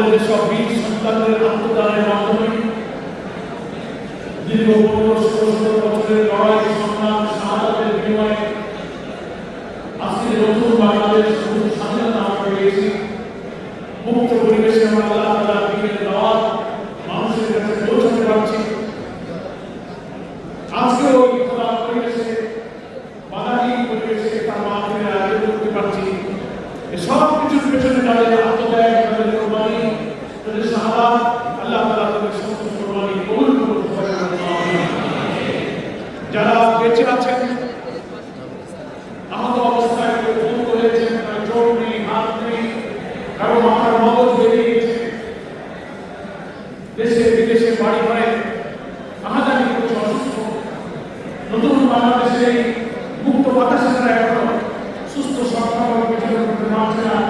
আমাদের সব বীর সন্তানদের আত্মদানের মাধ্যমে দীর্ঘ পনেরো ষোলো বছরের লড়াই সংগ্রাম সাহায্যের বিনিময়ে সব কিছুর পেছনে তাদের আত্মত্যাগ আল্লাহ যারা বেঁচে আছেন, আহত অবস্থায় চোখ নেই, হাত নেই, কারও মাথার মগজ বেরিয়ে গেছে দেশে, বিদেশে, বাড়ি ঘরে করছে অসুস্থ। নতুন বাংলাদেশে মুক্ত বাতাসে এখনও সুস্থ সরকার Mountain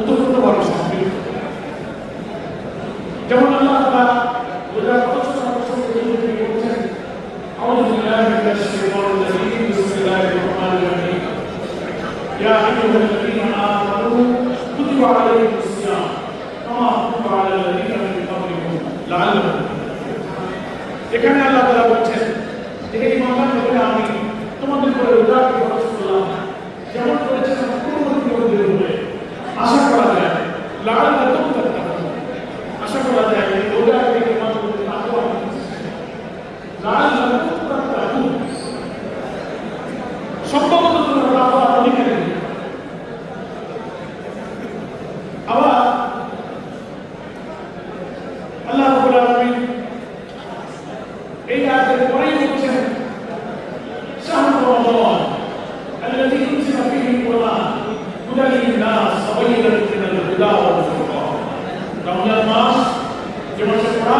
ওতপ্রোতভাবে সম্পৃক্ত যেমন আল্লাহ তাআলা রোজা ফরজ করার প্রসঙ্গে তিনি বলছেন আউযু বিল্লাহি মিনাশ শাইতানির রাজীম বিসমিল্লাহির রহমানির রহিম يا أيها الذين آمنوا كتب عليكم الصيام كما كتب على الذين من قبلكم لعلكم এখানে আল্লাহ তাআলা বলছেন যে এই ইমানদার হবে আমি তোমাদের উপরে রোজাকে ফরজ করলাম যেমন করেছেন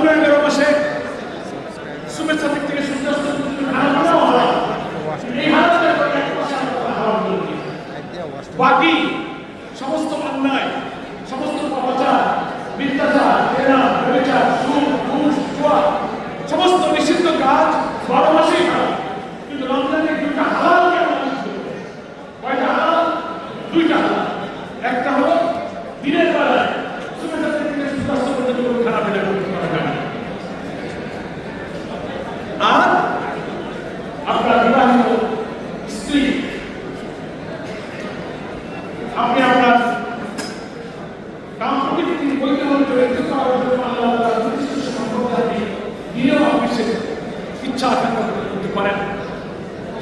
নভেম্বর শুভেচ্ছা দিক থেকে সূর্যাস্ত বাকি সমস্ত অন্যায় সমস্ত অপচার মিথ্যাচার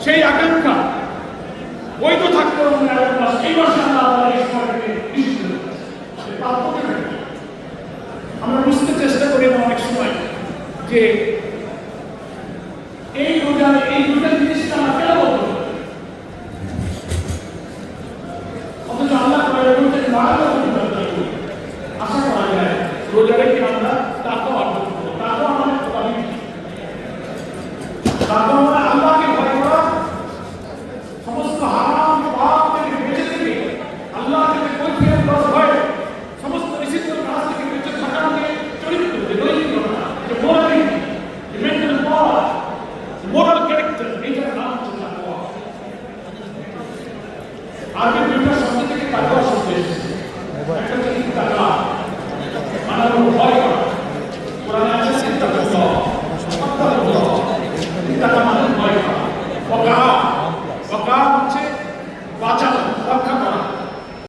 সেই আকাঙ্ক্ষা। ওই তো এই বর্ষে আমরা আমরা বুঝতে চেষ্টা করি অনেক সময় যে